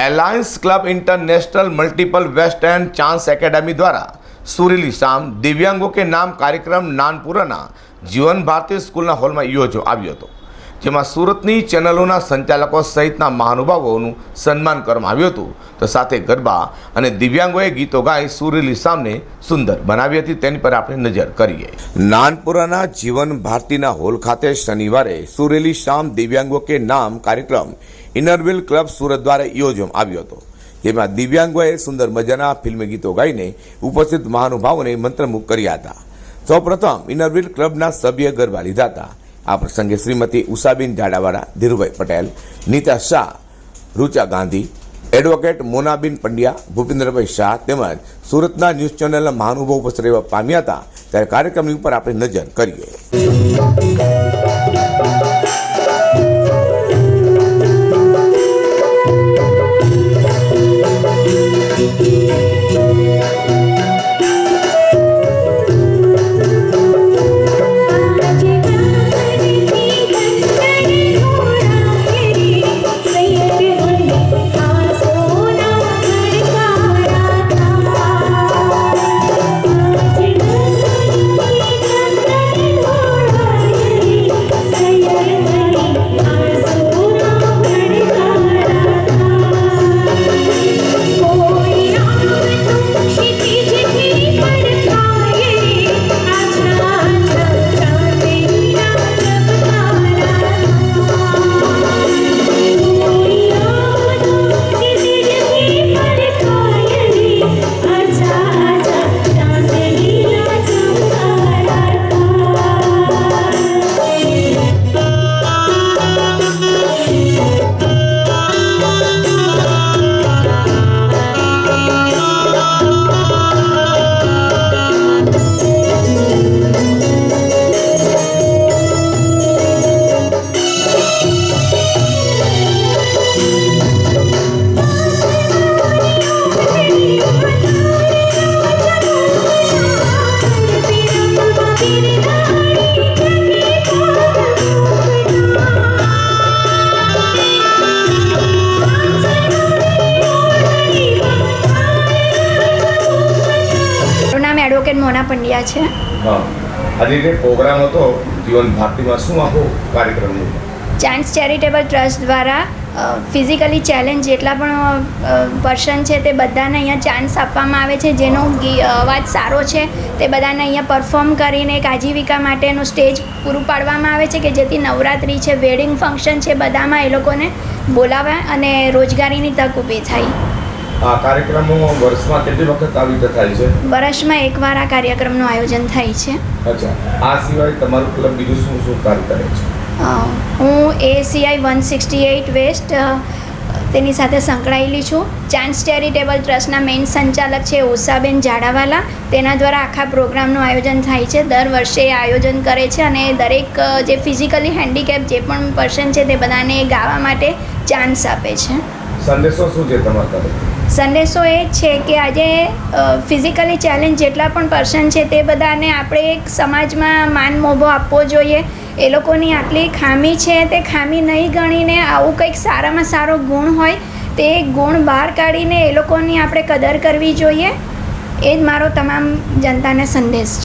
Alliance club international multiple west end chance academy દ્વારા સુરીલી શામ દિવ્યાંગો કે નામ કાર્યક્રમ નાનપુરાના જીવન ભારતી સ્કૂલના હોલમાં યોજો આવ્યો હતો. જેમાં સુરતની ચેનલોના સંચાલકો સહિતના મહાનુભાવોનું સન્માન કરવામાં આવ્યું હતું. તો સાથે ગરબા અને દિવ્યાંગોએ ગીતો ગાઈ સુરીલી શામને સુંદર બનાવી હતી. તેની પર આપણે નજર કરીએ. નાનપુરાના જીવન ભારતીના હોલ ખાતે શનિવારે સુરેલી શામ દિવ્યાંગો કે નામ કાર્યક્રમ ઇનરવિલ ક્લબ સુરત દ્વારા યોજવામાં આવ્યો હતો. જેમાં દિવ્યાંગોએ સુંદર મજાના ફિલ્મી ગીતો ગાઈને ઉપસ્થિત મહાનુભાવોને મંત્રમુગ્ધ કર્યા હતા. સૌપ્રથમ ઇનરવિલ ક્લબના સભ્ય ગરબા લીધા હતા. આ પ્રસંગે શ્રીમતી ઉષાબેન જાડાવાળા, ધીરુભાઈ પટેલ, નીતા શાહ, રૂચા ગાંધી, એડવોકેટ મોનાબેન પંડ્યા, ભૂપેન્દ્રભાઈ શાહ તેમજ સુરતના ન્યૂઝ ચેનલના મહાનુભાવો રહેવા પામ્યા હતા. ત્યારે કાર્યક્રમની ઉપર આપણે નજર કરીએ. મોના પંડ્યા છે. આજે જે પ્રોગ્રામ હતો. જીવન ભારતીમાં શું આખો કાર્યક્રમ ચાન્સ ચેરિટેબલ ટ્રસ્ટ દ્વારા ફિઝિકલી ચેલેન્જ જેટલા પણ પર્સન છે તે બધાને અહીંયા ચાન્સ આપવામાં આવે છે. જેનો અવાજ સારો છે તે બધાને અહીંયા પરફોર્મ કરીને એક આજીવિકા માટેનું સ્ટેજ પૂરું પાડવામાં આવે છે કે જેથી નવરાત્રિ છે વેડિંગ ફંક્શન છે બધામાં એ લોકોને બોલાવે અને રોજગારીની તક ઊભી થાય. આ કાર્યક્રમો વર્ષમાં કેટલી વખત આવી રીતે થાય છે? વર્ષમાં એકવાર આ કાર્યક્રમનું આયોજન થાય છે. અચ્છા. આ સિવાય તમારું ક્લબ બીજું શું શું કાર્ય કરે છે? હું ACI one sixty eight west તેની સાથે સંકળાયેલી છું. ચાન્સ ચેરિટેબલ ટ્રસ્ટના મેઇન સંચાલક છે ઉષાબેન જાડાવાલા. તેના દ્વારા આખા પ્રોગ્રામનું આયોજન થાય છે. દર વર્ષે આયોજન કરે છે અને દરેક જે ફિઝિકલી હેન્ડીકેપ જે પણ પર્સન છે તે બધાને ગાવા માટે ચાન્સ આપે છે. સંદેશો શું છે તમારા સંદેશો એ છે કે આજે ફિઝિકલી ચેલેન્જ જેટલા પણ પર્સન છે તે બધાને આપણે એક સમાજમાં માન મોભો આપવો જોઈએ. એ લોકોની આટલી ખામી છે તે ખામી નહીં ગણીને આવું કંઈક સારામાં સારો ગુણ હોય, તે ગુણ બહાર કાઢીને એ લોકોની આપણે કદર કરવી જોઈએ. એ જ મારો તમામ જનતાને સંદેશ છે.